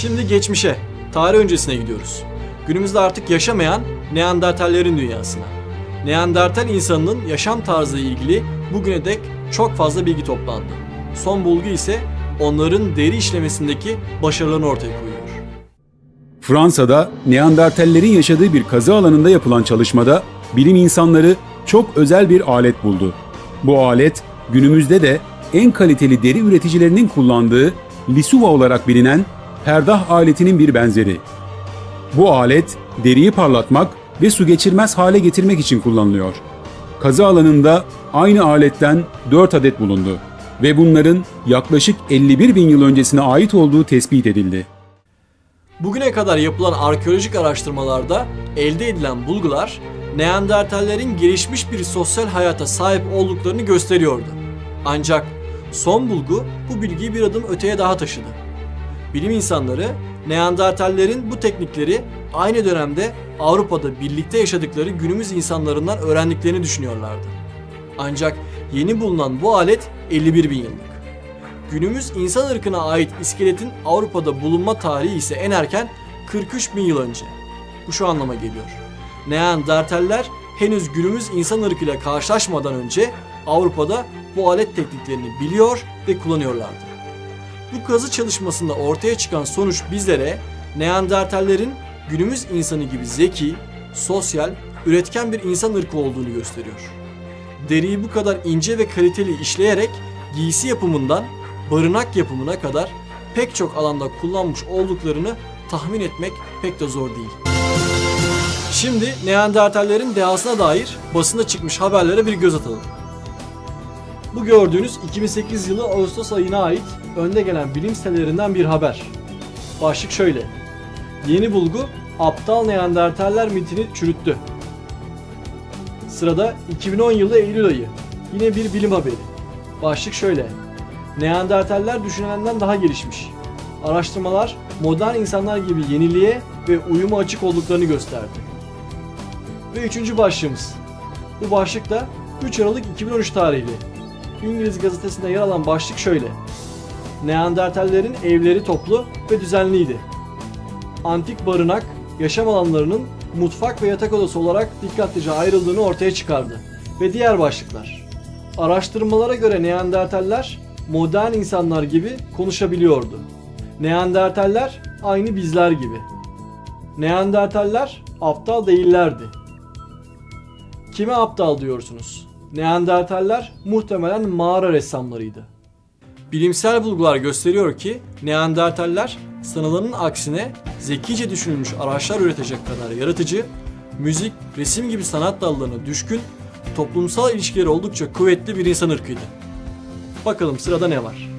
Şimdi geçmişe, tarih öncesine gidiyoruz. Günümüzde artık yaşamayan Neandertallerin dünyasına. Neandertal insanının yaşam tarzı ile ilgili bugüne dek çok fazla bilgi toplandı. Son bulgu ise onların deri işlemesindeki başarılarını ortaya koyuyor. Fransa'da Neandertallerin yaşadığı bir kazı alanında yapılan çalışmada bilim insanları çok özel bir alet buldu. Bu alet günümüzde de en kaliteli deri üreticilerinin kullandığı Lisuva olarak bilinen perdah aletinin bir benzeri. Bu alet deriyi parlatmak ve su geçirmez hale getirmek için kullanılıyor. Kazı alanında aynı aletten 4 adet bulundu ve bunların yaklaşık 51 bin yıl öncesine ait olduğu tespit edildi. Bugüne kadar yapılan arkeolojik araştırmalarda elde edilen bulgular Neandertallerin gelişmiş bir sosyal hayata sahip olduklarını gösteriyordu. Ancak son bulgu bu bilgiyi bir adım öteye daha taşıdı. Bilim insanları Neandertallerin bu teknikleri aynı dönemde Avrupa'da birlikte yaşadıkları günümüz insanlarından öğrendiklerini düşünüyorlardı. Ancak yeni bulunan bu alet 51 bin yıllık. Günümüz insan ırkına ait iskeletin Avrupa'da bulunma tarihi ise en erken 43 bin yıl önce. Bu şu anlama geliyor. Neandertaller henüz günümüz insan ırkıyla karşılaşmadan önce Avrupa'da bu alet tekniklerini biliyor ve kullanıyorlardı. Bu kazı çalışmasında ortaya çıkan sonuç bizlere Neandertallerin günümüz insanı gibi zeki, sosyal, üretken bir insan ırkı olduğunu gösteriyor. Deriyi bu kadar ince ve kaliteli işleyerek giysi yapımından barınak yapımına kadar pek çok alanda kullanmış olduklarını tahmin etmek pek de zor değil. Şimdi Neandertallerin dehasına dair basında çıkmış haberlere bir göz atalım. Bu gördüğünüz 2008 yılı Ağustos ayına ait önde gelen bilim sitelerinden bir haber. Başlık şöyle. Yeni bulgu aptal Neandertaller mitini çürüttü. Sırada 2010 yılı Eylül ayı. Yine bir bilim haberi. Başlık şöyle. Neandertaller düşünülenden daha gelişmiş. Araştırmalar modern insanlar gibi yeniliğe ve uyuma açık olduklarını gösterdi. Ve üçüncü başlığımız. Bu başlık da 3 Aralık 2013 tarihli. İngiliz gazetesinde yer alan başlık şöyle. Neandertallerin evleri toplu ve düzenliydi. Antik barınak, yaşam alanlarının mutfak ve yatak odası olarak dikkatlice ayrıldığını ortaya çıkardı. Ve diğer başlıklar. Araştırmalara göre Neandertaller modern insanlar gibi konuşabiliyordu. Neandertaller aynı bizler gibi. Neandertaller aptal değillerdi. Kime aptal diyorsunuz? Neandertaller muhtemelen mağara ressamlarıydı. Bilimsel bulgular gösteriyor ki Neandertaller sanılanın aksine zekice düşünülmüş araçlar üretecek kadar yaratıcı, müzik, resim gibi sanat dallarına düşkün, toplumsal ilişkileri oldukça kuvvetli bir insan ırkıydı. Bakalım sırada ne var?